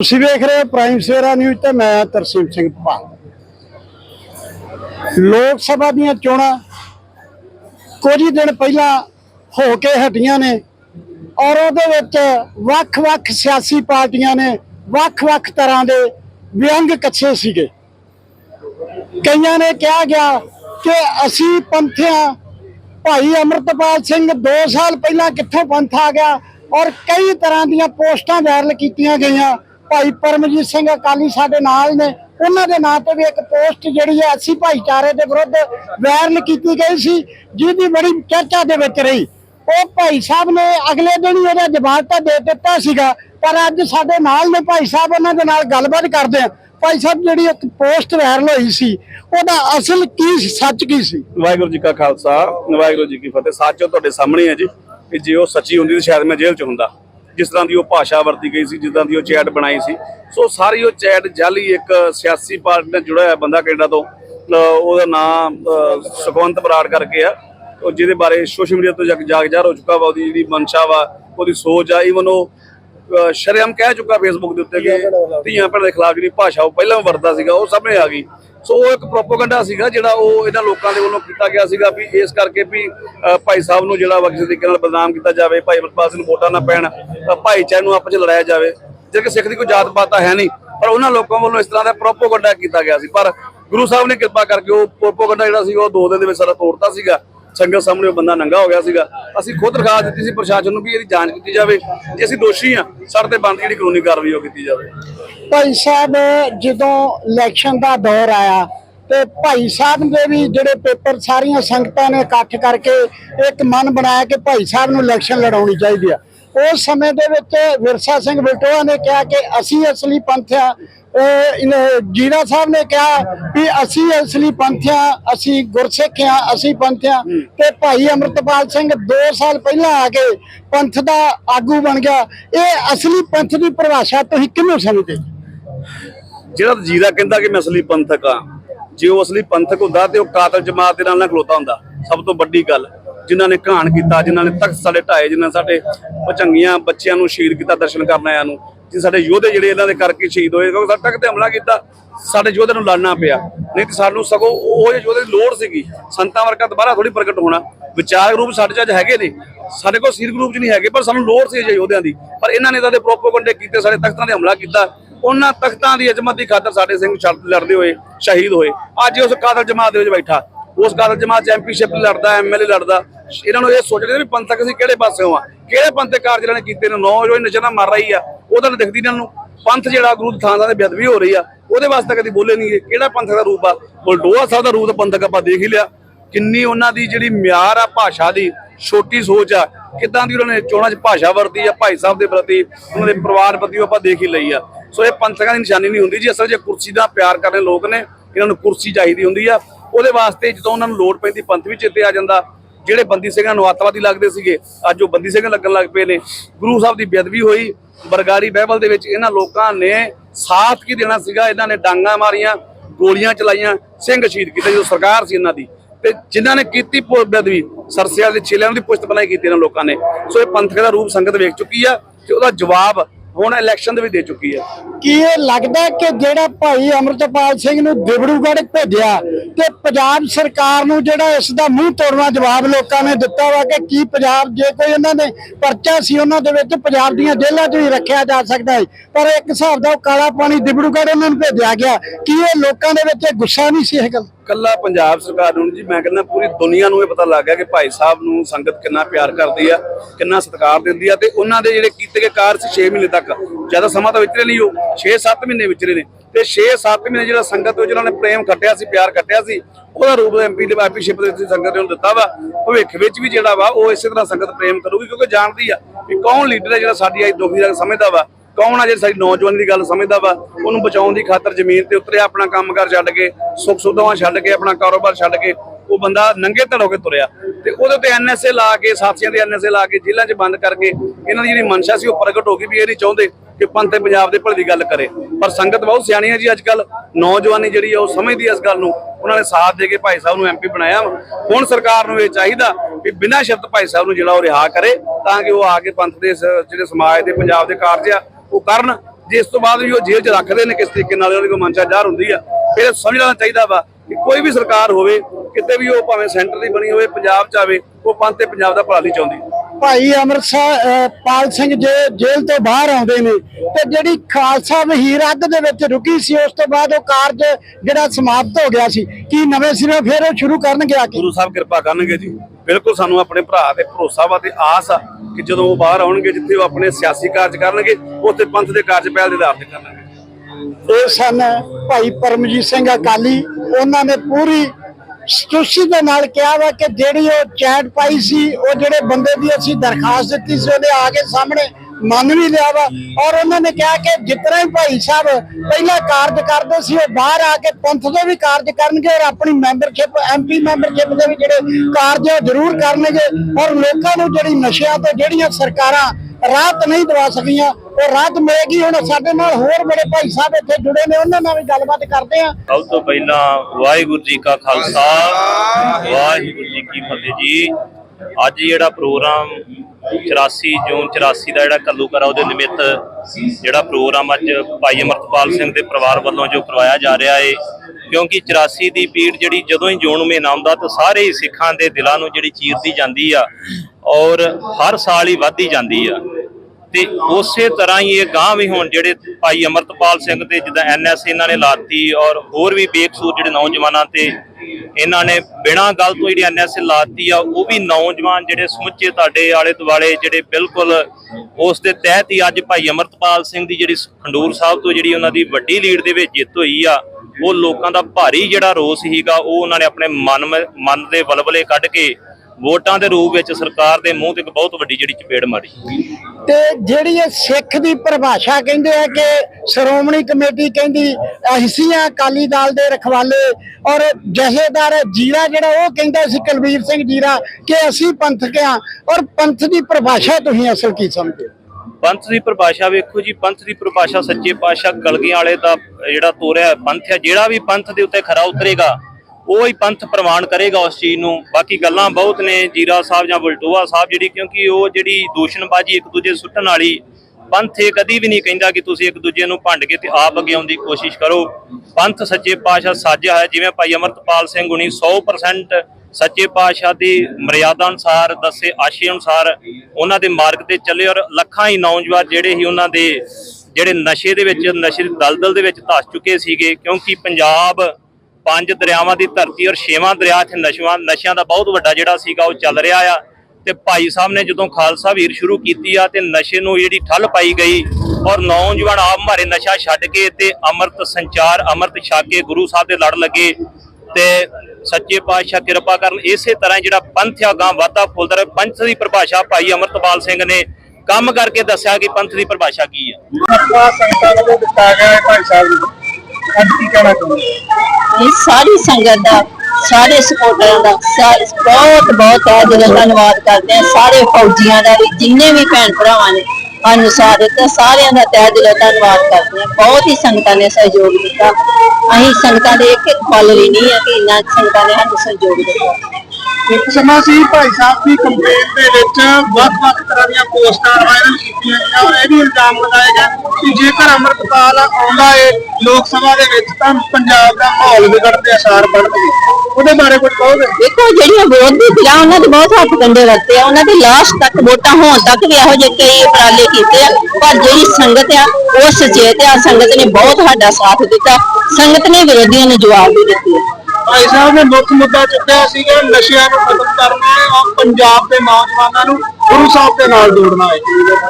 ਤੁਸੀਂ ਵੇਖ ਰਹੇ ਹੋ ਪ੍ਰਾਈਮ ਸਵੇਰਾ ਨਿਊਜ਼ ਤੇ ਮੈਂ ਤਰਸੀਮ ਸਿੰਘ ਭਾਲ ਲੋਕ ਸਭਾ ਦੀਆਂ ਚੋਣਾਂ ਕੁਝ ਹੀ ਦਿਨ ਪਹਿਲਾਂ ਹੋ ਕੇ ਹਟੀਆਂ ਨੇ ਔਰ ਉਹਦੇ ਵਿੱਚ ਵੱਖ-ਵੱਖ ਸਿਆਸੀ ਪਾਰਟੀਆਂ ਨੇ ਵੱਖ-ਵੱਖ ਤਰ੍ਹਾਂ ਦੇ ਵਿਅੰਗ ਕੱਛੇ ਸੀਗੇ। ਕਈਆਂ ਨੇ ਕਿਹਾ ਗਿਆ ਕਿ ਅਸੀਂ ਪੰਥਿਆਂ, ਭਾਈ ਅਮਰਤਪਾਲ ਸਿੰਘ 2 ਸਾਲ ਪਹਿਲਾਂ ਕਿੱਥੋਂ ਪੰਥ ਆ ਗਿਆ ਔਰ ਕਈ ਤਰ੍ਹਾਂ ਦੀਆਂ ਪੋਸਟਾਂ ਵਾਇਰਲ ਕੀਤੀਆਂ ਗਈਆਂ। ਭਾਈ ਪਰਮਜੀਤ ਸਿੰਘ ਅਕਾਲੀ ਸਾਡੇ ਨਾਲ ਨੇ। ਉਹਨਾਂ ਦੇ ਨਾਂ ਤੇ ਵੀ ਇੱਕ ਪੋਸਟ ਜਿਹੜੀ ਹੈ ਅਸੀਂ ਭਾਈਚਾਰੇ ਦੇ ਵਿਰੁੱਧ ਵਾਇਰਲ ਕੀਤੀ ਗਈ ਸੀ, ਜਿਹਦੀ ਬੜੀ ਚਰਚਾ ਦੇ ਵਿੱਚ ਰਹੀ। ਉਹ ਭਾਈ ਸਾਹਿਬ ਨੇ ਅਗਲੇ ਦਿਨ ਹੀ ਉਹਦਾ ਜਵਾਬ ਤਾਂ ਦੇ ਦਿੱਤਾ ਸੀਗਾ, ਪਰ ਅੱਜ ਸਾਡੇ ਨਾਲ ਨੇ ਭਾਈ ਸਾਹਿਬ, ਉਹਨਾਂ ਦੇ ਨਾਲ ਗੱਲਬਾਤ ਕਰਦੇ ਆ ਭਾਈ ਸਾਹਿਬ, ਜਿਹੜੀ ਇੱਕ ਪੋਸਟ ਵਾਇਰਲ ਹੋਈ ਸੀ, ਉਹਦਾ ਅਸਲ ਕੀ ਸੱਚ ਕੀ ਸੀ? ਵਾਹਿਗੁਰੂ ਜੀ ਕਾ ਖਾਲਸਾ, ਵਾਹਿਗੁਰੂ ਜੀ ਕੀ ਫਤਿਹ। ਸੱਚ ਉਹ ਤੁਹਾਡੇ ਸਾਹਮਣੇ ਹੈ ਜੀ, ਕਿ ਜੇ ਉਹ ਸੱਚੀ ਹੁੰਦੀ ਤਾਂ ਸ਼ਾਇਦ ਮੈਂ ਜੇਲ੍ਹ 'ਚ ਹੁੰਦਾ। ਜਿਸ ਤਰ੍ਹਾਂ ਦੀ ਉਹ ਭਾਸ਼ਾ ਵਰਤੀ ਗਈ ਸੀ ਜਿੱਦਾਂ ਦੀ ਉਹ ਚੈਟ ਬਣਾਈ ਸੀ। ਸੋ ਸਾਰੀ ਉਹ ਚੈਟ ਜਾਲੀ ਇੱਕ ਸਿਆਸੀ ਪਾਰਟੀ ਨਾਲ ਜੁੜਿਆ ਹੋਇਆ ਬੰਦਾ ਕੈਨੇਡਾ ਤੋਂ। ਉਹਦਾ ਨਾਮ ਸੁਖਵੰਤ ਬਰਾੜ ਕਰਕੇ ਆ। ਉਹ ਜਿਹਦੇ ਬਾਰੇ ਸੋਸ਼ਲ ਮੀਡੀਆ ਤੋਂ ਜਗ ਜਾਗ ਜਾਰ ਹੋ ਚੁੱਕਾ ਵਾ ਉਹਦੀ ਜਿਹੜੀ ਮਨਸ਼ਾ ਵਾ ਉਹਦੀ ਸੋਚ ਆ। ਈਵਨ ਉਹ ਅਹ ਸ਼ਰੇਆਮ ਕਹਿ ਚੁੱਕਾ ਫੇਸਬੁੱਕ ਦੇ ਉੱਤੇ ਕਿ ਧੀਆਂ ਭੈਣਾਂ ਦੇ ਖਿਲਾਫ ਜਿਹੜੀ ਭਾਸ਼ਾ ਉਹ ਪਹਿਲਾਂ ਵਰਤਦਾ ਸੀਗਾ ਉਹ ਸਾਹਮਣੇ ਆ ਗਈ। ਸੋ ਉਹ ਇੱਕ ਪ੍ਰੋਪਾਗੈਂਡਾ ਸੀਗਾ ਜਿਹੜਾ ਉਹ ਇਹਨਾਂ ਲੋਕਾਂ ਦੇ ਵੱਲੋਂ ਕੀਤਾ ਗਿਆ ਸੀਗਾ ਵੀ ਇਸ ਕਰਕੇ ਵੀ ਭਾਈ ਸਾਹਿਬ ਨੂੰ ਜਿਹੜਾ ਵਾ ਤਰੀਕੇ ਨਾਲ ਬਦਨਾਮ ਕੀਤਾ ਜਾਵੇ, ਭਾਈ ਅਮਰਪਾਲ ਸਿੰਘ ਨੂੰ ਵੋਟਾਂ ਨਾ ਪੈਣ ਤਾਂ ਭਾਈਚਾਰੇ ਨੂੰ ਆਪਸ ਵਿੱਚ ਲੜਾਇਆ ਜਾਵੇ। ਜੇ ਸਿੱਖ ਦੀ ਕੋਈ ਜਾਤ ਪਾਤ ਤਾਂ ਹੈ ਨਹੀਂ, ਪਰ ਉਹਨਾਂ ਲੋਕਾਂ ਵੱਲੋਂ ਇਸ ਤਰ੍ਹਾਂ ਦਾ ਪ੍ਰੋਪਾਗੈਂਡਾ ਕੀਤਾ ਗਿਆ ਸੀ। ਪਰ ਗੁਰੂ ਸਾਹਿਬ ਨੇ ਕਿਰਪਾ ਕਰਕੇ ਉਹ ਪ੍ਰੋਪਾਗੈਂਡਾ ਜਿਹੜਾ ਸੀ, ਉਹ ਦੋ ਦਿਨ ਦੇ ਵਿੱਚ ਸਾਰਾ ਤੋੜਤਾ ਸੀਗਾ। ਸੰਗਤ ਸਾਹਮਣੇ ਉਹ ਬੰਦਾ ਨੰਗਾ ਹੋ ਗਿਆ ਸੀਗਾ। ਅਸੀਂ ਖੁਦ ਦਰਖਾਸਤ ਦਿੱਤੀ ਸੀ ਪ੍ਰਸ਼ਾਸਨ ਨੂੰ ਵੀ ਇਹਦੀ ਜਾਂਚ ਕੀਤੀ ਜਾਵੇ। ਜੇ ਅਸੀਂ ਦੋਸ਼ੀ ਆ ਸਾਡੇ ਤੇ ਬੰਦ ਜਿਹੜੀ ਕਾਨੂੰਨੀ ਕਾਰਵਾਈ ਉਹ ਕੀਤੀ ਜਾਵੇ। ਭਾਈ ਸਾਹਿਬ ਜਦੋਂ ਇਲੈਕਸ਼ਨ ਦਾ ਦੌਰ ਆਇਆ ਤੇ ਭਾਈ ਸਾਹਿਬ ਦੇ ਵੀ ਜਿਹੜੇ ਪੇਪਰ ਸਾਰੀਆਂ ਸੰਗਤਾਂ ਨੇ ਇਕੱਠ ਕਰਕੇ ਇੱਕ ਮਨ ਬਣਾਇਆ ਕਿ ਭਾਈ ਸਾਹਿਬ ਨੂੰ ਇਲੈਕਸ਼ਨ ਲੜਾਉਣੀ ਚਾਹੀਦੀ ਆ। ਉਸ ਸਮੇਂ ਦੇ ਵਿੱਚ ਵਿਰਸਾ ਸਿੰਘ ਬਲਟੋਆ ਨੇ ਕਿਹਾ ਕਿ ਅਸੀਂ ਅਸਲੀ ਪੰਥ ਆ ਜੀਰਾ ਸਾਹਿਬ ਨੇ ਕਿਹਾ ਵੀ ਅਸੀਂ ਅਸਲੀ ਪੰਥ ਆ ਅਸੀਂ ਗੁਰਸਿੱਖ ਆ ਅਸੀਂ ਪੰਥ ਆ ਤੇ ਭਾਈ ਅਮਰਤਪਾਲ ਸਿੰਘ 2 ਸਾਲ ਪਹਿਲਾਂ ਆ ਕੇ ਪੰਥ ਦਾ ਆਗੂ ਬਣ ਗਿਆ। ਇਹ ਅਸਲੀ ਪੰਥ ਦੀ ਪਰਿਭਾਸ਼ਾ ਤੁਸੀਂ ਕਿਹਨੂੰ ਸਮਝਦੇ ਜਿਹੜਾ ਜੀਰਾ ਕਹਿੰਦਾ ਕਿ ਮੈਂ ਅਸਲੀ ਪੰਥਕ ਆ ਜੇ ਉਹ ਅਸਲੀ ਪੰਥਕ ਹੁੰਦਾ ਤੇ ਉਹ ਕਾਤਲ ਜਮਾਤ ਦੇ ਨਾਲ ਨਾ ਖਲੋਤਾ ਹੁੰਦਾ। ਸਭ ਤੋਂ ਵੱਡੀ ਗੱਲ ਜਿਨ੍ਹਾਂ ਨੇ ਘਾਣ ਕੀਤਾ ਜਿਨ੍ਹਾਂ ਨੇ ਤਖਤ ਸਾਡੇ ਢਾਏ ਜਿਨ੍ਹਾਂ ਸਾਡੇ ਪਚੰਗੀਆਂ ਬੱਚਿਆਂ ਨੂੰ ਸ਼ਹੀਦ ਕੀਤਾ ਦਰਸ਼ਨ ਕਰਨ ਆਇਆਂ ਨੂੰ ਜੇ ਸਾਡੇ ਯੋਧੇ ਜਿਹੜੇ ਇਹਨਾਂ ਦੇ ਕਰਕੇ ਸ਼ਹੀਦ ਹੋਏ, ਕਿਉਂਕਿ ਸਾਡੇ ਤੱਕ ਤੇ ਹਮਲਾ ਕੀਤਾ, ਸਾਡੇ ਯੋਧੇ ਨੂੰ ਲੜਨਾ ਪਿਆ। ਨਹੀਂ ਤੇ ਸਾਨੂੰ ਸਗੋਂ ਉਹ ਯੋਧੇ ਦੀ ਲੋੜ ਸੀਗੀ। ਸੰਤਾਂ ਵਰਗਾ ਦੁਬਾਰਾ ਥੋੜੀ ਪ੍ਰਗਟ ਹੋਣਾ। ਵਿਚਾਰ ਗਰੁੱਪ ਸਾਡੇ ਚ ਅੱਜ ਹੈਗੇ ਨੇ। ਸਾਡੇ ਕੋਲ ਸੀਰ ਗਰੁੱਪ ਚ ਨਹੀਂ ਹੈਗੇ, ਪਰ ਸਾਨੂੰ ਲੋੜ ਸੀ ਜੇ ਯੋਧਿਆਂ ਦੀ। ਪਰ ਇਹਨਾਂ ਨੇ ਤਾਂ ਦੇ ਪ੍ਰੋਪੋਗੰਡੇ ਕੀਤੇ, ਸਾਡੇ ਤਖਤਾਂ ਤੇ ਹਮਲਾ ਕੀਤਾ। ਉਹਨਾਂ ਤਖਤਾਂ ਦੀ ਅਜ਼ਮਤ ਦੀ ਖਾਤਰ ਸਾਡੇ ਸਿੰਘ ਛੜ ਲੜਦੇ ਹੋਏ, ਸ਼ਹੀਦ ਹੋਏ। ਅੱਜ ਉਸ ਕਾਤਲ ਜਮਾਤ ਦੇ ਵਿੱਚ ਬੈਠਾ। ਉਸ ਕਾਤਲ ਜਮਾਤ ਚ ਐਮਪੀਸ਼ਿਪ ਲੜਦਾ ਐਮਐਲਏ ਲੜਦਾ। ਇਹਨਾਂ ਨੂੰ ਇਹ ਸੋਚਦੇ ਵੀ ਪੰਥਕ ਅਸੀਂ ਕਿਹੜੇ ਪਾਸੇ ਆ ਕਿਹੜੇ ਪੰਥਕ ਕਾਰਜ ਇਹਨਾਂ ਨੇ ਕੀਤੇ ਨੇ? ਨੌਜਵਾਨ ਨਸ਼ਾ ਮਾਰ ਰਹੀ ਆ। ਉਹਦਾ ਤਾਂ ਦਿਖਦੀ ਇਹਨਾਂ ਨੂੰ ਪੰਥ ਜਿਹੜਾ ਗੁਰੂ ਥਾਂ ਦੇ ਬੇਅਦਬੀ ਹੋ ਰਹੀ ਆ, ਉਹਦੇ ਵਾਸਤੇ ਕਦੀ ਬੋਲੇ ਨਹੀਂ ਕਿਹੜਾ ਪੰਥ ਦਾ ਰੂਪ ਆ? ਬਲਡੋਆ ਸਾਹਿਬ ਦਾ ਰੂਪ ਪੰਥਕ ਆਪਾਂ ਦੇਖ ਹੀ ਲਿਆ। ਕਿੰਨੀ ਉਹਨਾਂ ਦੀ ਜਿਹੜੀ ਮਿਆਰ ਆ ਭਾਸ਼ਾ ਦੀ, ਛੋਟੀ ਸੋਚ ਆ, ਕਿਦਾਂ ਦੀ ਉਹਨਾਂ ਨੇ ਚੋਣਾਂ 'ਚ ਭਾਸ਼ਾ ਵਰਤੀ ਆ, ਭਾਈ ਸਾਹਿਬ ਦੇ ਪ੍ਰਤੀ, ਉਹਨਾਂ ਦੇ ਪਰਿਵਾਰ ਪ੍ਰਤੀ ਉਹ ਆਪਾਂ ਦੇਖ ਹੀ ਲਈ ਆ। ਸੋ ਇਹ ਪੰਥਕਾਂ ਦੀ ਨਿਸ਼ਾਨੀ ਨਹੀਂ ਹੁੰਦੀ ਜੀ। ਅਸਲ 'ਚ ਕੁਰਸੀ ਦਾ ਪਿਆਰ ਕਰਨੇ ਲੋਕ ਨੇ, ਇਹਨਾਂ ਨੂੰ ਕੁਰਸੀ ਚਾਹੀਦੀ ਹੁੰਦੀ ਆ। ਉਹਦੇ ਵਾਸਤੇ ਜਦੋਂ ਉਹਨਾਂ ਨੂੰ ਲੋੜ ਪੈਂਦੀ, ਪੰਥ ਵੀ ਚੇਤੇ ਆ ਜਾਂਦਾ। ਜਿਹੜੇ ਬੰਦੀ ਸਿੰਘਾਂ ਨੂੰ ਅੱਤਵਾਦੀ ਲੱਗਦੇ ਸੀਗੇ, ਅੱਜ ਉਹ ਬੰਦੀ ਸਿੰਘ ਲੱਗਣ ਲੱਗ ਪਏ ਨੇ। ਗੁਰੂ ਸਾਹਿਬ ਦੀ ਬੇਅਦਬੀ ਹੋਈ ਬਰਗਾਰੀ ਬਹਿਬਲ ਦੇ ਵਿੱਚ ਇਹਨਾਂ ਲੋਕਾਂ ਨੇ ਸਾਥ ਕੀ ਦੇਣਾ ਸੀਗਾ? ਇਹਨਾਂ ਨੇ ਡਾਂਗਾ ਮਾਰੀਆਂ, ਗੋਲੀਆਂ ਚਲਾਈਆਂ, ਸਿੰਘ ਸ਼ਹੀਦ ਕੀਤੇ, ਜੋ ਸਰਕਾਰ ਸੀ ਇਹਨਾਂ ਦੀ। ਤੇ ਜਿਨ੍ਹਾਂ ਨੇ ਕੀਤੀ ਪੁ- ਬੇਅਦਬੀ, ਸਰਸਿਆਂ ਦੇ ਛੇਲਿਆਂ ਦੀ ਪੁਸ਼ਤ ਬਣਾਈ ਕੀਤੀ ਇਹਨਾਂ ਲੋਕਾਂ ਨੇ। ਸੋ ਇਹ ਪੰਥਕ ਦਾ ਰੂਪ ਸੰਗਤ ਵੇਖ ਚੁੱਕੀ ਆ, ਤੇ ਉਹਦਾ ਜਵਾਬ ਹੁਣ ਇਲੈਕਸ਼ਨ ਦੇ ਵਿੱਚ ਦੇ ਚੁੱਕੀ ਆ ਕੀ ਇਹ ਲੱਗਦਾ ਕਿ ਜਿਹੜਾ ਭਾਈ ਅਮਰਤਪਾਲ ਸਿੰਘ ਨੂੰ ਦਿਬੜੂਗੜ੍ਹ ਭੇਜਿਆ ਤੇ ਪੰਜਾਬ ਸਰਕਾਰ ਨੂੰ ਜਿਹੜਾ ਇਸ ਦਾ ਮੂੰਹ ਤੋੜਨਾ ਜਵਾਬ ਲੋਕਾਂ ਨੇ ਦਿੱਤਾ ਵਾ ਕਿ ਕੀ ਪੰਜਾਬ ਜੇ ਕੋਈ ਇਹਨਾਂ ਨੇ ਪਰਚਾ ਸੀ ਉਹਨਾਂ ਦੇ ਵਿੱਚ ਪੰਜਾਬ ਦੀਆਂ ਜੇਲ੍ਹਾਂ 'ਚ ਵੀ ਰੱਖਿਆ ਜਾ ਸਕਦਾ ਹੈ। ਪਰ ਇੱਕ ਹਿਸਾਬ ਦਾ ਉਹ ਕਾਲਾ ਪਾਣੀ ਦਿਬੜੂਗੜ੍ਹ ਉਹਨਾਂ ਨੂੰ ਭੇਜਿਆ ਗਿਆ। ਕੀ ਇਹ ਲੋਕਾਂ ਦੇ ਵਿੱਚ ਇਹ ਗੁੱਸਾ ਨਹੀਂ ਸੀ ਇਹ ਗੱਲ? ਕੱਲਾ ਪੰਜਾਬ ਸਰਕਾਰ ਨੂੰ ਜੀ, ਮੈਂ ਕਹਿੰਦਾ ਪੂਰੀ ਦੁਨੀਆ ਨੂੰ ਇਹ ਪਤਾ ਲੱਗ ਗਿਆ ਕਿ ਭਾਈ ਸਾਹਿਬ ਨੂੰ ਸੰਗਤ ਕਿੰਨਾ ਪਿਆਰ ਕਰਦੀ ਆ, ਕਿੰਨਾ ਸਤਿਕਾਰ ਦਿੰਦੀ ਆ ਤੇ ਉਹਨਾਂ ਦੇ ਜਿਹੜੇ ਕੀਤੇ ਗਏ ਕਾਰ ਸੀ 6 ਮਹੀਨੇ ਤੱਕ ਜ਼ਿਆਦਾ ਸਮਾਂ ਤਾਂ ਵਿਚਰੇ ਨਹੀਂ ਉਹ 6-7 ਮਹੀਨੇ ਵਿਚਰੇ ਨੇ ਤੇ 6-7 ਮਹੀਨੇ ਜਿਹੜਾ ਸੰਗਤ ਵਿੱਚ ਉਹਨਾਂ ਨੇ ਪ੍ਰੇਮ ਖੱਟਿਆ ਸੀ, ਪਿਆਰ ਖੱਟਿਆ ਸੀ, ਉਹਦਾ ਰੂਪ ਐਮਪੀ ਦੇ ਐਮਪੀਸ਼ਿਪ ਦੇ ਸੰਗਤ ਨੇ ਉਹਨੂੰ ਦਿੱਤਾ ਵਾ, ਭਵਿੱਖ ਵਿੱਚ ਵੀ ਜਿਹੜਾ ਵਾ, ਉਹ ਇਸੇ ਤਰ੍ਹਾਂ ਸੰਗਤ ਪ੍ਰੇਮ ਕਰੂਗੀ ਕਿਉਂਕਿ ਜਾਣਦੀ ਆ ਕਿ ਕੌਣ ਲੀਡਰ ਹੈ ਜਿਹੜਾ ਸਾਡੀ ਅੱਜ ਦੁਖੀ ਦਾ ਸਮਝਦਾ ਵਾ। ਕੌਣ ਆ ਜੇ ਸਾਡੀ ਨੌਜਵਾਨੀ ਦੀ ਗੱਲ ਸਮਝਦਾ ਵਾ? ਉਹਨੂੰ ਬਚਾਉਣ ਦੀ ਖਾਤਰ ਜ਼ਮੀਨ ਤੇ ਉਤਰਿਆ, ਆਪਣਾ ਕੰਮਕਾਰ ਛੱਡ ਕੇ, ਸੁੱਖ ਸੁਵਿਧਾਵਾਂ ਛੱਡ ਕੇ, ਆਪਣਾ ਕਾਰੋਬਾਰ ਛੱਡ ਕੇ, ਉਹ ਬੰਦਾ ਨੰਗੇ ਧੜ ਹੋ ਕੇ ਤੁਰਿਆ। ਤੇ ਉਹਦੇ ਉੱਤੇ ਐਨਐਸਏ ਲਾ ਕੇ, ਸਾਥੀਆਂ ਦੇ ਐਨਐਸਏ ਲਾ ਕੇ ਜੇਲ੍ਹਾਂ 'ਚ ਬੰਦ ਕਰਕੇ ਇਹਨਾਂ ਦੀ ਜਿਹੜੀ ਮਨਸ਼ਾ ਸੀ ਉਹ ਪ੍ਰਗਟ ਹੋ ਗਈ ਵੀ ਇਹ ਨਹੀਂ ਚਾਹੁੰਦੇ ਕਿ ਪੰਥ ਤੇ ਪੰਜਾਬ ਦੇ ਭਲੇ ਦੀ ਗੱਲ ਕਰੇ। ਪਰ ਸੰਗਤ ਬਹੁਤ ਸਿਆਣੀ ਹੈ ਜੀ ਅੱਜ ਕੱਲ ਨੌਜਵਾਨੀ ਜਿਹੜੀ ਆ ਉਹ ਸਮਝਦੀ ਹੈ ਇਸ ਗੱਲ ਨੂੰ। ਉਹਨਾਂ ਨੇ ਸਾਥ ਦੇ ਕੇ ਭਾਈ ਸਾਹਿਬ ਨੂੰ ਐਮਪੀ ਬਣਾਇਆ ਵਾ। ਹੁਣ ਸਰਕਾਰ ਨੂੰ ਇਹ ਚਾਹੀਦਾ ਕਿ ਬਿਨਾਂ ਸ਼ਰਤ ਭਾਈ ਸਾਹਿਬ ਨੂੰ ਜਿਹੜਾ ਉਹ ਰਿਹਾ ਕਰੇ, ਤਾਂ ਕਿ ਉਹ ਆ ਕੇ ਪੰਥ ਦੇ ਜਿਹੜੇ ਸਮਾਜ ਦੇ, ਪੰਜਾਬ ਦੇ ਕਾਰਜ ਆ ਉਹ ਕਰਨ ਜੇ ਇਸ ਤੋਂ ਬਾਅਦ ਵੀ ਉਹ ਜੇਲ੍ਹ 'ਚ ਰੱਖਦੇ ਨੇ ਕਿਸ ਤਰੀਕੇ ਨਾਲ ਉਹਨਾਂ ਦੀ ਕੋਈ ਮਨਸ਼ਾ ਜ਼ਾਹਰ ਹੁੰਦੀ ਆ ਫਿਰ ਸਮਝ ਲੈਣਾ ਚਾਹੀਦਾ ਵਾ ਕਿ ਕੋਈ ਵੀ ਸਰਕਾਰ ਹੋਵੇ ਕਿਤੇ ਵੀ ਉਹ ਭਾਵੇਂ ਸੈਂਟਰ ਦੀ ਬਣੀ ਹੋਵੇ ਪੰਜਾਬ 'ਚ ਆਵੇ ਉਹ ਪੰਥ ਤੇ ਪੰਜਾਬ ਦਾ ਭਲਾ ਨਹੀਂ ਚਾਹੁੰਦੀ। ਭਾਈ ਅੰਮ੍ਰਿਤਸਰ ਪਾਲ ਸਿੰਘ ਜੇ ਜੇਲ੍ਹ ਤੋਂ ਬਾਹਰ ਆਉਂਦੇ ਨੇ ਤੇ ਜਿਹੜੀ ਖਾਲਸਾ ਵਹੀਰ ਅੱਧ ਦੇ ਵਿੱਚ ਰੁਕੀ ਸੀ ਉਸ ਤੋਂ ਬਾਅਦ ਉਹ ਕਾਰਜ ਜਿਹੜਾ ਸਮਾਪਤ ਹੋ ਗਿਆ ਸੀ ਕੀ ਨਵੇਂ ਸਿਰੇ ਫਿਰ ਉਹ ਸ਼ੁਰੂ ਕਰਨਗੇ ਆ ਕੇ? ਗੁਰੂ ਸਾਹਿਬ ਕਿਰਪਾ ਕਰਨਗੇ ਜੀ। ਬਿਲਕੁਲ ਸਾਨੂੰ ਆਪਣੇ ਭਰਾ ਤੇ ਭਰੋਸਾ ਵਾ ਤੇ ਆਸ ਆ ਕਿ ਜਦੋਂ ਉਹ ਬਾਹਰ ਆਉਣਗੇ, ਜਿੱਥੇ ਉਹ ਆਪਣੇ ਸਿਆਸੀ ਕਾਰਜ ਕਰਨਗੇ, ਉੱਥੇ ਪੰਥ ਦੇ ਕਾਰਜ ਪਹਿਲ ਦੇ ਆਧਾਰ ਤੇ ਕਰਨਗੇ। ਇਹ ਸਨ ਭਾਈ ਪਰਮਜੀਤ ਸਿੰਘ ਅਕਾਲੀ। ਉਹਨਾਂ ਨੇ ਪੂਰੀ ਸਟੁਸ਼ੀ ਦੇ ਨਾਲ ਕਿਹਾ ਵਾ ਕਿ ਜਿਹੜੀ ਉਹ ਚੈਟ ਪਾਈ ਸੀ, ਉਹ ਜਿਹੜੇ ਬੰਦੇ ਦੀ ਅਸੀਂ ਦਰਖਾਸਤ ਦਿੱਤੀ ਸੀ, ਉਹਦੇ ਆ ਕੇ ਸਾਹਮਣੇ ਮੰਨ ਵੀ ਲਿਆ ਵਾ। ਔਰ ਉਹਨਾਂ ਨੇ ਕਿਹਾ ਕਿ ਜਿਤਨਾ ਹੀ ਭਾਈ ਸਾਹਿਬ ਪਹਿਲਾਂ ਕਾਰਜ ਕਰਦੇ ਸੀ ਉਹ ਬਾਹਰ ਆ ਕੇ ਪੰਥ ਦੇ ਵੀ ਕਾਰਜ ਕਰਨਗੇ ਔਰ ਆਪਣੀ ਮੈਂਬਰਸ਼ਿਪ ਐਮਪੀ ਮੈਂਬਰਸ਼ਿਪ ਦੇ ਵੀ ਜਿਹੜੇ ਕਾਰਜ ਉਹ ਜ਼ਰੂਰ ਕਰਨਗੇ। ਔਰ ਲੋਕਾਂ ਨੂੰ ਜਿਹੜੀ ਨਸ਼ਿਆਂ ਤੋਂ ਜਿਹੜੀਆਂ ਸਰਕਾਰਾਂ ਰਾਹਤ ਨਹੀਂ ਦਵਾ ਸਕੀਆਂ ਉਹ ਰਾਹਤ ਮਿਲੇਗੀ। ਹੁਣ ਸਾਡੇ ਨਾਲ ਹੋਰ ਬੜੇ ਭਾਈ ਸਾਹਿਬ ਇੱਥੇ ਜੁੜੇ ਨੇ ਉਹਨਾਂ ਨਾਲ ਵੀ ਗੱਲਬਾਤ ਕਰਦੇ ਆ ਸਭ ਤੋਂ ਪਹਿਲਾਂ ਵਾਹਿਗੁਰੂ ਜੀ ਕਾ ਖਾਲਸਾ ਵਾਹਿਗੁਰੂ ਜੀ ਕੀ ਫਤਿਹ ਜੀ। ਅੱਜ ਜਿਹੜਾ ਪ੍ਰੋਗਰਾਮ 84 ਜੂਨ 84 ਦਾ ਜਿਹੜਾ ਕੱਲੂਕਰਾ ਉਹਦੇ ਨਿਮਿਤ ਜਿਹੜਾ ਪ੍ਰੋਗਰਾਮ ਅੱਜ ਭਾਈ ਅਮਰਤਪਾਲ ਸਿੰਘ ਦੇ ਪਰਿਵਾਰ ਵੱਲੋਂ ਜੋ ਕਰਵਾਇਆ ਜਾ ਰਿਹਾ ਏ, ਕਿਉਂਕਿ 84 ਦੀ ਪੀੜ ਜਿਹੜੀ ਜਦੋਂ ਹੀ ਜੂਨ ਮਹੀਨਾ ਆਉਂਦਾ ਤਾਂ ਸਾਰੇ ਹੀ ਸਿੱਖਾਂ ਦੇ ਦਿਲਾਂ ਨੂੰ ਜਿਹੜੀ ਚੀਰਦੀ ਜਾਂਦੀ ਆ ਔਰ ਹਰ ਸਾਲ ਹੀ ਵੱਧਦੀ ਜਾਂਦੀ ਆ। ਤੇ ਉਸੇ ਤਰ੍ਹਾਂ ਹੀ ਇਹ ਗਾਂ ਵੀ ਹੁਣ ਜਿਹੜੇ ਭਾਈ ਅਮਰਤਪਾਲ ਸਿੰਘ ਤੇ ਜਿੱਦਾਂ ਐਨਐਸ ਇਹਨਾਂ ਨੇ ਲਾਤੀ ਔਰ ਹੋਰ ਵੀ ਬੇਕਸੂਰ ਜਿਹੜੇ ਨੌਜਵਾਨਾਂ ਤੇ ਇਹਨਾਂ ਨੇ ਬਿਨਾਂ ਗੱਲ ਤੋਂ ਜਿਹੜੀ ਐਨਐਸ ਲਾਤੀ ਆ, ਉਹ ਵੀ ਨੌਜਵਾਨ ਜਿਹੜੇ ਸਮੁੱਚੇ ਤੁਹਾਡੇ ਆਲੇ ਦੁਆਲੇ ਜਿਹੜੇ ਬਿਲਕੁਲ ਉਸ ਦੇ ਤਹਿਤ ਹੀ ਅੱਜ ਭਾਈ ਅਮਰਤਪਾਲ ਸਿੰਘ ਦੀ ਜਿਹੜੀ ਖੰਡੂਰ ਸਾਹਿਬ ਤੋਂ ਜਿਹੜੀ ਉਹਨਾਂ ਦੀ ਵੱਡੀ ਲੀਡ ਦੇ ਵਿੱਚ ਜਿੱਤ ਹੋਈ ਆ, ਉਹ ਲੋਕਾਂ ਦਾ ਭਾਰੀ ਜਿਹੜਾ ਰੋਸ ਸੀਗਾ, ਉਹ ਉਹਨਾਂ ਨੇ ਆਪਣੇ ਮਨ ਮ- ਮਨ ਦੇ ਵਲਵਲੇ ਕੱਢ ਕੇ ਵੋਟਾਂ ਦੇ ਰੂਪ ਵਿੱਚ ਸਰਕਾਰ ਦੇ ਮੂੰਹ ਤੇ ਇੱਕ ਬਹੁਤ ਵੱਡੀ ਜਿਹੜੀ ਚਪੇੜ ਮਾਰੀ। ਤੇ ਜਿਹੜੀ ਇਹ ਸਿੱਖ ਦੀ ਪਰਿਭਾਸ਼ਾ ਕਹਿੰਦੇ ਆ ਕਿ ਸ਼੍ਰੋਮਣੀ ਕਮੇਟੀ ਕਹਿੰਦੀ ਅਸੀਂ ਆ ਅਕਾਲੀ ਦਲ ਦੇ ਰਖਵਾਲੇ ਔਰ ਜਥੇਦਾਰ ਜੀਰਾ ਜਿਹੜਾ ਉਹ ਕਹਿੰਦਾ ਸੀ ਕੁਲਬੀਰ ਸਿੰਘ ਜੀਰਾ ਕਿ ਅਸੀਂ ਪੰਥਕ ਆ ਔਰ ਪੰਥ ਦੀ ਪਰਿਭਾਸ਼ਾ ਤੁਸੀਂ ਅਸਲ ਕੀ ਸਮਝਦੇ ਪੰਥ ਦੀ ਪਰਿਭਾਸ਼ਾ ਵੇਖੋ ਜੀ ਪੰਥ ਦੀ ਪਰਿਭਾਸ਼ਾ ਸੱਚੇ ਪਾਤਸ਼ਾਹ ਕਲਗੀਆਂ ਵਾਲੇ ਦਾ ਜਿਹੜਾ ਤੋਰਿਆ ਪੰਥ ਹੈ ਜਿਹੜਾ ਵੀ ਪੰਥ ਦੇ ਉੱਤੇ ਖਰਾ ਉਤਰੇਗਾ ਉਹ ਹੀ ਪੰਥ ਪ੍ਰਮਾਣ ਕਰੇਗਾ ਉਸ ਚੀਜ਼ ਨੂੰ। ਬਾਕੀ ਗੱਲਾਂ ਬਹੁਤ ਨੇ, ਜੀਰਾ ਸਾਹਿਬ ਜਾਂ ਬਲਟੋਆ ਸਾਹਿਬ, ਜਿਹੜੀ ਕਿਉਂਕਿ ਉਹ ਜਿਹੜੀ ਦੂਸ਼ਣਬਾਜੀ ਇੱਕ ਦੂਜੇ ਸੁੱਟਣ ਵਾਲੀ, ਪੰਥ ਇਹ ਕਦੀ ਵੀ ਨਹੀਂ ਕਹਿੰਦਾ ਕਿ ਤੁਸੀਂ ਇੱਕ ਦੂਜੇ ਨੂੰ ਭੰਡ ਕੇ ਤੇ ਆਪ ਅੱਗੇ ਆਉਣ ਦੀ ਕੋਸ਼ਿਸ਼ ਕਰੋ। ਪੰਥ ਸੱਚੇ ਪਾਤਸ਼ਾਹ ਸਾਜਿਆ ਹੈ, ਜਿਵੇਂ ਭਾਈ ਅਮਰਤਪਾਲ ਸਿੰਘ ਹੁਣੀ 100% ਸੱਚੇ ਪਾਤਸ਼ਾਹ ਦੀ ਮਰਿਆਦਾ ਅਨੁਸਾਰ ਦੱਸੇ, ਆਸ਼ੇ ਅਨੁਸਾਰ ਉਹਨਾਂ ਦੇ ਮਾਰਗ ਤੇ ਚੱਲੇ ਔਰ ਲੱਖਾਂ ਹੀ ਨੌਜਵਾਨ ਜਿਹੜੇ ਹੀ ਉਹਨਾਂ ਦੇ, ਜਿਹੜੇ ਨਸ਼ੇ ਦੇ ਵਿੱਚ, ਨਸ਼ੇ ਦੀ ਦਲਦਲ ਦੇ ਵਿੱਚ ਧਸ ਚੁੱਕੇ ਸੀਗੇ। ਕਿਉਂਕਿ ਪੰਜਾਬ ਪੰਜ ਦਰਿਆਵਾਂ ਦੀ ਧਰਤੀ ਔਰ ਛੇਵਾਂ ਦਰਿਆ ਇੱਥੇ ਨਸ਼ਿਆਂ ਨਸ਼ਿਆਂ ਦਾ ਬਹੁਤ ਵੱਡਾ ਜਿਹੜਾ ਸੀਗਾ ਉਹ ਚੱਲ ਰਿਹਾ ਆ। ਤੇ ਭਾਈ ਸਾਹਿਬ ਨੇ ਜਦੋਂ ਖਾਲਸਾ ਵੀਰ ਸ਼ੁਰੂ ਕੀਤੀ ਆ ਤੇ ਨਸ਼ੇ ਨੂੰ ਜਿਹੜੀ ਠੱਲ ਪਾਈ ਗਈ ਔਰ ਨੌਜਵਾਨ ਆਪ ਮਾਰੇ ਨਸ਼ਾ ਛੱਡ ਕੇ ਤੇ ਅੰਮ੍ਰਿਤ ਸੰਚਾਰ, ਅੰਮ੍ਰਿਤ ਛਕ ਗੁਰੂ ਸਾਹਿਬ ਦੇ ਲੜ ਲੱਗੇ। ਤੇ ਸੱਚੇ ਪਾਤਸ਼ਾਹ ਕਿਰਪਾ ਕਰਨ ਇਸੇ ਤਰ੍ਹਾਂ ਜਿਹੜਾ ਪੰਥ ਆ ਗਾਂ ਵਾਧਾ ਫੁੱਲਦਾ ਰਹੇ। ਪੰਥ ਦੀ ਪਰਿਭਾਸ਼ਾ ਭਾਈ ਅਮਰਤਪਾਲ ਸਿੰਘ ਨੇ ਕੰਮ ਕਰਕੇ ਦੱਸਿਆ ਕਿ ਪੰਥ ਦੀ ਪਰਿਭਾਸ਼ਾ ਕੀ ਆ। ਸੰਤਾਂ ਨੂੰ ਦਿੱਤਾ ਗਿਆ ਭਾਈ ਸਾਹਿਬ ਨੂੰ। ਅੱਜ ਕੀ ਕਹਿਣਾ ਚਾਹੁੰਦੇ ਇਹ ਸਾਰੀ ਸੰਗਤ ਦਾ, ਸਾਰੇ ਸਪੋਰਟਰਾਂ ਦਾ ਸਾ- ਬਹੁਤ ਬਹੁਤ ਤਹਿ ਦਿਲੋਂ ਧੰਨਵਾਦ ਕਰਦੇ ਹਾਂ। ਸਾਰੇ ਫੌਜੀਆਂ ਦਾ ਵੀ, ਜਿੰਨੇ ਵੀ ਭੈਣ ਭਰਾਵਾਂ ਨੇ ਸਾਨੂੰ ਸਾਥ ਦਿੱਤਾ ਸਾਰਿਆਂ ਦਾ ਤਹਿ ਦਿਲੋਂ ਧੰਨਵਾਦ ਕਰਦੇ ਆ ਬਹੁਤ ਹੀ ਸੰਗਤਾਂ ਨੇ ਸਹਿਯੋਗ ਦਿੱਤਾ। ਅਸੀਂ ਸੰਗਤਾਂ ਦੇ ਇੱਕ ਇੱਕ ਪਲ ਵੀ ਨਹੀਂ ਹੈ ਕਿ ਇੰਨਾ ਸੰਗਤਾਂ ਨੇ ਸਾਨੂੰ ਸਹਿਯੋਗ ਦਿੱਤਾ। ਇੱਕ ਸਮਾਂ ਸੀ ਭਾਈ ਸਾਹਿਬ ਦੀ ਕੰਪੇਨ ਦੇ ਵਿੱਚ ਵੱਖ-ਵੱਖ ਤਰ੍ਹਾਂ ਦੀਆਂ ਪੋਸਟਾਂ ਵਾਇਰਲ ਕੀਤੀਆਂ ਗਈਆਂ ਔਰ ਇਹ ਵੀ ਇਲਜ਼ਾਮ ਲਗਾਏ ਗਏ ਕਿ ਜੇਕਰ ਅੰਮ੍ਰਿਤਪਾਲ ਆਉਂਦਾ ਏ ਲੋਕ ਸਭਾ ਦੇ ਵਿੱਚ, ਤਾਂ ਪੰਜਾਬ ਦਾ ਮਾਹੌਲ ਵਿਗੜਨ ਦੇ ਅਸਾਰ ਬਣਨਗੇ ਉਹਦੇ ਬਾਰੇ ਕੁਝ ਕਹੋਗੇ? ਦੇਖੋ, ਜਿਹੜੀਆਂ ਵਿਰੋਧੀ ਧਿਰਾਂ ਉਹਨਾਂ ਦੇ ਬਹੁਤ ਹੱਥ ਕੰਡੇ ਵਰਤੇ ਆ। ਉਹਨਾਂ ਦੇ ਲਾਸਟ ਤੱਕ, ਵੋਟਾਂ ਹੋਣ ਤੱਕ ਵੀ ਇਹੋ ਜਿਹੇ ਕਈ ਉਪਰਾਲੇ ਕੀਤੇ ਆ। ਪਰ ਜਿਹੜੀ ਸੰਗਤ ਆ, ਉਹ ਸੁਚੇਤ ਆ। ਸੰਗਤ ਨੇ ਬਹੁਤ ਸਾਡਾ ਸਾਥ ਦਿੱਤਾ। ਸੰਗਤ ਨੇ ਵਿਰੋਧੀਆਂ ਨੂੰ ਜਵਾਬ ਵੀ ਦਿੱਤੇ। ਭਾਈ ਸਾਹਿਬ ਨੇ ਮੁੱਖ ਮੁੱਦਾ ਚੁੱਕਿਆ ਸੀਗਾ ਨਸ਼ਿਆਂ ਨੂੰ ਖਤਮ ਕਰਨਾ ਹੈ ਔਰ ਪੰਜਾਬ ਦੇ ਨੌਜਵਾਨਾਂ ਨੂੰ ਗੁਰੂ ਸਾਹਿਬ ਦੇ ਨਾਲ ਜੋੜਨਾ ਹੈ।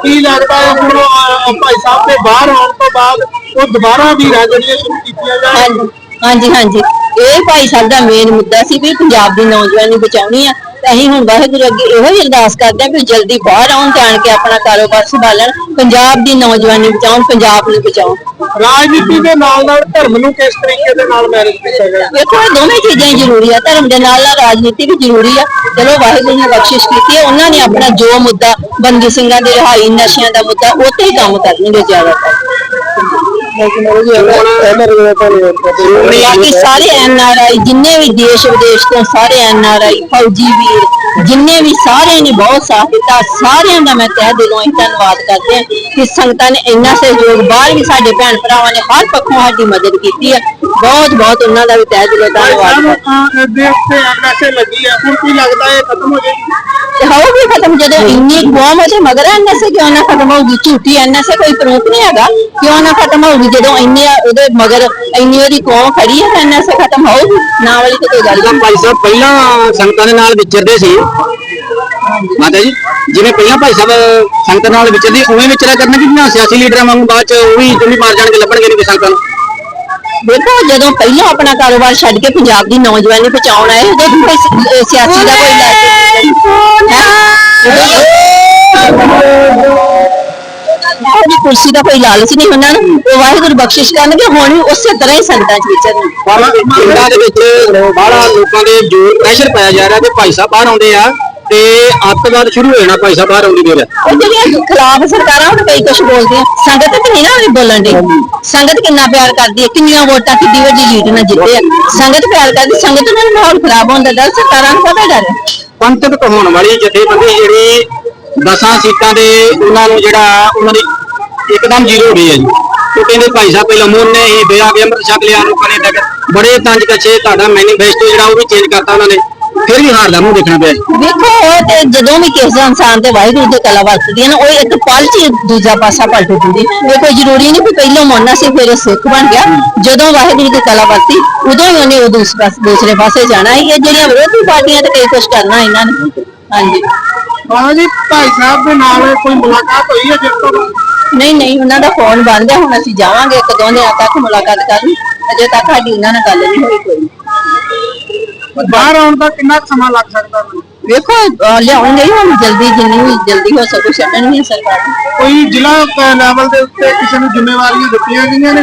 ਕੀ ਲੱਗਦਾ ਹੈ ਹੁਣ ਭਾਈ ਸਾਹਿਬ ਦੇ ਬਾਹਰ ਆਉਣ ਤੋਂ ਬਾਅਦ ਉਹ ਦੁਬਾਰਾ ਵੀ ਜਿਹੜੀਆਂ ਸ਼ੁਰੂ ਕੀਤੀਆਂ ਜਾਣ ਹਾਂਜੀ ਹਾਂਜੀ। ਹਾਂਜੀ ਇਹ ਭਾਈ ਸਾਹਿਬ ਦਾ ਮੇਨ ਮੁੱਦਾ ਸੀ ਵੀ ਪੰਜਾਬ ਦੀ ਨੌਜਵਾਨੀ ਬਚਾਉਣੀ ਆ। ਅਸੀਂ ਹੁਣ ਵਾਹਿਗੁਰੂ ਅੱਗੇ ਇਹੋ ਹੀ ਅਰਦਾਸ ਕਰਦੇ ਹਾਂ ਵੀ ਜਲਦੀ ਬਾਹਰ ਆਉਣ ਤੇ ਆਣ ਕੇ ਆਪਣਾ ਕਾਰੋਬਾਰ ਸੰਭਾਲਣ ਪੰਜਾਬ ਦੀ ਨੌਜਵਾਨੀ ਬਚਾਉਣ ਪੰਜਾਬ ਨੂੰ ਬਚਾਉਣ। ਰਾਜਨੀਤੀ ਦੇ ਨਾਲ ਨਾਲ ਧਰਮ ਨੂੰ ਕਿਸ ਤਰੀਕੇ ਦੇ ਨਾਲ ਮੈਨੇਜ ਕੀਤਾ ਗਿਆ? ਦੇਖੋ ਇਹ ਦੋਵੇਂ ਚੀਜ਼ਾਂ ਹੀ ਜ਼ਰੂਰੀ ਆ। ਧਰਮ ਦੇ ਨਾਲ ਨਾਲ ਰਾਜਨੀਤੀ ਵੀ ਜ਼ਰੂਰੀ ਆ। ਚਲੋ ਵਾਹਿਗੁਰੂ ਨੇ ਬਖਸ਼ਿਸ਼ ਕੀਤੀ ਹੈ ਉਹਨਾਂ ਨੇ ਆਪਣਾ ਜੋ ਮੁੱਦਾ ਬੰਦੀ ਸਿੰਘਾਂ ਦੀ ਰਿਹਾਈ ਨਸ਼ਿਆਂ ਦਾ ਮੁੱਦਾ ਉਹ ਤੇ ਹੀ ਕੰਮ ਕਰਨਗੇ ਜ਼ਿਆਦਾਤਰ। ਬਾਕੀ ਸਾਰੇ ਐਨ ਆਈ, ਜਿੰਨੇ ਵੀ ਦੇਸ਼ ਵਿਦੇਸ਼ ਤੋਂ ਸਾਰੇ ਐਨ ਆਰ ਆਈ, ਫੌਜੀ ਵੀਰ ਜਿੰਨੇ ਵੀ ਸਾਰਿਆਂ ਨੇ ਬਹੁਤ ਸਾਥ ਦਿੱਤਾ ਸਾਰਿਆਂ ਦਾ ਮੈਂ ਤਹਿ ਦਿਲੋਂ ਹੀ ਧੰਨਵਾਦ ਕਰਦੇ ਹਾਂ ਕਿ ਸੰਗਤਾਂ ਨੇ ਇੰਨਾ ਸਹਿਯੋਗ ਬਾਹਰ ਵੀ ਸਾਡੇ ਭੈਣ ਭਰਾਵਾਂ ਨੇ ਹਰ ਪੱਖੋਂ ਸਾਡੀ ਮਦਦ ਕੀਤੀ ਹੈ। ਬਹੁਤ ਬਹੁਤ ਉਹਨਾਂ ਦਾ ਵੀ ਤਹਿ ਦਿਲੋਂ ਧੰਨਵਾਦ। ਕਰਦੇ ਦੇ ਉੱਤੇ ਐਮਐਸਏ ਲੱਗੀ ਆ ਹੁਣ ਕੀ ਲੱਗਦਾ ਇਹ ਖਤਮ ਹੋ ਜਾਏਗੀ? ਤੇ ਹੋਊਗੀ ਖਤਮ ਜਦੋਂ ਇੰਨੀ ਕੌਮ ਉਹਦੇ ਮਗਰ ਐਨਐਸਏ ਕਿਉਂ ਨਾ ਖਤਮ ਹੋਊਗੀ? ਝੂਠੀ ਐਨਐਸਏ ਕੋਈ ਪ੍ਰੂਫ ਨਹੀਂ ਹੈਗਾ। ਕਿਉਂ ਨਾ ਖਤਮ ਹੋਊਗੀ ਜਦੋਂ ਇੰਨੀ ਉਹਦੇ ਮਗਰ ਇੰਨੀ ਉਹਦੀ ਕੌਮ ਖੜੀ ਹੈ ਐਨਐਸਏ ਖਤਮ ਹੋਊਗੀ? ਨਾ ਵਾਲੀ ਤਾਂ ਕੋਈ ਗੱਲ ਨਹੀਂ। ਭਾਈ ਸਾਹਿਬ ਪਹਿਲਾਂ ਸੰਗਤਾਂ ਦੇ ਨਾਲ ਵਿਚਰਦੇ ਸੀ। ਮਾਤਾ ਜੀ ਜਿਵੇਂ ਪਹਿਲਾਂ ਭਾਈ ਸਾਹਿਬ ਸੰਗਤਾਂ ਨਾਲ ਵਿਚਰਦੇ ਉਵੇਂ ਵਿਚਰਿਆ ਕਰਨਾ ਕਿ ਨਾ ਸਿਆਸੀ ਲੀਡਰਾਂ ਵਾਂਗੂ ਬਾਅਦ ਚ ਉਹ ਵੀ ਚੁੰਨੀ ਮਾਰ ਜਾਣਗੇ ਲੱਭਣਗੇ ਨਹੀਂ ਸੰਗਤਾਂ ਨੂੰ ਦੇਖੋ ਜਦੋਂ ਪਹਿਲਾਂ ਆਪਣਾ ਕਾਰੋਬਾਰ ਛੱਡ ਕੇ ਪੰਜਾਬ ਦੀ ਨੌਜਵਾਨੀ ਬਚਾਉਣ ਆਏ ਉਦੋਂ ਕੋਈ ਸਿਆਸੀ ਦਾ ਕੋਈ ਲਾਲਚ ਨਹੀਂ ਕੁਰਸੀ ਦਾ ਕੋਈ ਲਾਲਚ ਨਹੀਂ ਉਹਨਾਂ ਨੂੰ। ਉਹ ਵਾਹਿਗੁਰੂ ਬਖਸ਼ਿਸ਼ ਕਰਨਗੇ ਹੁਣ ਵੀ ਉਸੇ ਤਰ੍ਹਾਂ ਹੀ ਸੰਗਤਾਂ ਚ ਵਿਚਰਨ ਪਰ ਪਿੰਡਾਂ ਦੇ ਵਿੱਚ ਬਾਹਲਾ ਲੋਕਾਂ ਦੇ ਜੋਰ ਪ੍ਰੈਸ਼ਰ ਪਾਇਆ ਜਾ ਰਿਹਾ ਤੇ ਭਾਈ ਸਾਹਿਬ ਬਾਹਰ ਆਉਂਦੇ ਆ ਤੇ ਅੱਤਵਾਦ ਸ਼ੁਰੂ ਹੋ ਜਾਣਾ ਭਾਈ ਸਾਹਿਬ ਬਾਹਰ ਆਉਂਦੀ ਦੇਰ ਉਹ ਜਿਹੜੀਆਂ ਖਿਲਾਫ ਸਰਕਾਰਾਂ ਹੁਣ ਕਈ ਕੁਝ ਬੋਲਦੀਆਂ। ਸੰਗਤ ਤੇ ਨਹੀਂ ਨਾ ਵੀ ਬੋਲਣ ਦੀ ਸੰਗਤ ਕਿੰਨਾ ਪਿਆਰ ਕਰਦੀ ਹੈ ਕਿੰਨੀਆਂ ਵੋਟਾਂ ਕਿੱਡੀ ਵੱਡੀ ਲੀਡ ਨਾਲ ਜਿੱਤੇ ਆ। ਸੰਗਤ ਪਿਆਰ ਕਰਦੀ ਸੰਗਤ ਨਾਲ ਮਾਹੌਲ ਖਰਾਬ ਹੋਣ ਦਾ ਡਰ ਸਰਕਾਰਾਂ ਨੂੰ ਕਾਹਦਾ ਡਰ ਹੈ? ਪੰਥਕ ਹੋਣ ਵਾਲੀ ਜਥੇਬੰਦੀ ਜਿਹੜੀ ਦਸਾਂ ਸੀਟਾਂ ਦੇ ਉਹਨਾਂ ਨੂੰ ਜਿਹੜਾ ਉਹਨਾਂ ਦੀ ਇੱਕਦਮ ਜ਼ੀਰੋ ਹੋ ਗਈ ਹੈ ਜੀ। ਉਹ ਕਹਿੰਦੇ ਭਾਈ ਸਾਹਿਬ, ਪਹਿਲਾਂ ਮੋਨੇ ਹੀ ਬਿਆ ਕੇ ਅੰਮ੍ਰਿਤ ਛਕ ਲਿਆ, ਲੋਕਾਂ ਨੇ ਤੱਕ ਬੜੇ ਤੰਜ ਕੱਚੇ ਤੁਹਾਡਾ ਮੈਨੀਫੈਸਟੋ ਜਿਹੜਾ ਉਹ ਵੀ ਚੇਂਜ ਕਰਤਾ ਉਹਨਾਂ ਨੇ। ਫਿਰ ਵੀ ਹਾਰ ਦਾ ਮੂੰਹ ਦੇਖਣਾ ਪਿਆ ਜੀ। ਉਹ ਤੇ ਜਦੋਂ ਵੀ ਕਿਸੇ ਇਨਸਾਨ ਤੇ ਵਾਹਿਗੁਰੂ ਦੀ ਕਲਾ ਵਰਤਦੀ ਹੈ ਨਾ, ਉਹ ਇੱਕ ਪਲ ਚ ਦੂਜਾ ਪਾਸਾ ਪਲਟ ਦਿੰਦੀ ਇਹ ਕੋਈ ਜ਼ਰੂਰੀ ਨਹੀਂ ਕਿ ਪਹਿਲਾਂ ਮੋਨਾ ਸੀ, ਫਿਰ ਸਿੱਖ ਬਣ ਗਿਆ। ਜਦੋਂ ਵਾਹਿਗੁਰੂ ਦੀ ਕਲਾ ਵਰਤੀ, ਉਦੋਂ ਹੀ ਉਹਨੇ ਉਹ ਦੂਸਰੇ ਪਾਸੇ ਦੂਸਰੇ ਪਾਸੇ ਜਾਣਾ ਹੈ ਇਹ ਜਿਹੜੀਆਂ ਵਿਰੋਧੀ ਪਾਰਟੀਆਂ ਤੇ ਕਈ ਕੁਝ ਕਰਨਾ ਇਹਨਾਂ ਨੇ। ਹਾਂਜੀ। ਹਾਂ ਜੀ ਭਾਈ ਸਾਹਿਬ ਦੇ ਨਾਲ ਕੋਈ ਮੁਲਾਕਾਤ ਹੋਈ ਹੈ ਜਿਸ ਤੋਂ? ਨਹੀਂ ਨਹੀਂ ਉਹਨਾਂ ਦਾ ਫੋਨ ਬੰਦ ਹੈ ਹੁਣ ਅਸੀਂ ਜਾਵਾਂਗੇ ਇੱਕ ਦੋ ਦਿਨਾਂ ਤੱਕ ਮੁਲਾਕਾਤ ਕਰਨ। ਅਜੇ ਤੱਕ ਸਾਡੀ ਉਹਨਾਂ ਨਾਲ ਗੱਲ ਨਹੀਂ ਹੋਈ ਕੋਈ। ਬਾਹਰ ਆਉਣ ਦਾ ਕਿੰਨਾ ਕੁ ਸਮਾਂ ਲੱਗ ਸਕਦਾ? ਮੈਨੂੰ ਵੇਖੋ ਅਹ ਲਿਆਉਣਗੇ ਹੀ ਹੁਣ ਜਲਦੀ ਜਿੰਨੀ ਵੀ ਜਲਦੀ ਹੋ ਸਕੇ ਛੱਡਣਗੀਆਂ ਸਰਕਾਰਾਂ। ਕੋਈ ਜ਼ਿਲ੍ਹਾ ਲੈਵਲ ਦੇ ਉੱਤੇ ਕਿਸੇ ਨੂੰ ਜ਼ਿੰਮੇਵਾਰੀਆਂ ਦਿੱਤੀਆਂ ਗਈਆਂ ਨੇ?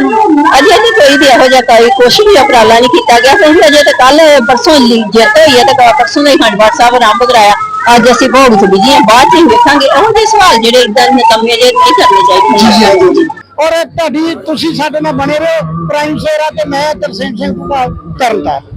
ਅਜੇ ਨਹੀਂ ਕੋਈ ਵੀ ਇਹੋ ਜਿਹਾ ਕੋਈ ਕੁਛ ਵੀ ਉਪਰਾਲਾ ਨਹੀਂ ਕੀਤਾ ਗਿਆ। ਕਿਉਂਕਿ ਅਜੇ ਤਾਂ ਕੱਲ ਪਰਸੋਂ ਲਈ ਜਿੱਤ ਹੋਈ ਹੈ ਤੇ ਪਰਸੋਂ ਦਾ ਹੀ ਖੰਡਵਾਰ ਸਾਹਿਬ ਆਰੰਭ ਕਰਾਇਆ। ਅੱਜ ਅਸੀਂ ਭੋਗ ਚ ਬਿਜ਼ੀ ਹਾਂ ਬਾਅਦ ਚ ਵੇਖਾਂਗੇ ਇਹੋ ਜਿਹੇ ਸਵਾਲ ਜਿਹੜੇ ਇਦਾਂ ਨਕਮੇ ਜਿਹੇ ਨਹੀਂ ਕਰਨੇ ਚਾਹੀਦੇ। ਔਰ ਤੁਹਾਡੀ ਤੁਸੀਂ ਸਾਡੇ ਨਾਲ ਬਣੇ ਰਹੋ। ਪ੍ਰਾਈਮ ਸੇਰਾ ਤੇ ਮੈਂ ਤਰਸੇਮ ਸਿੰਘ ਭੁਪਾਲ ਤਰਨਤਾਰਨ।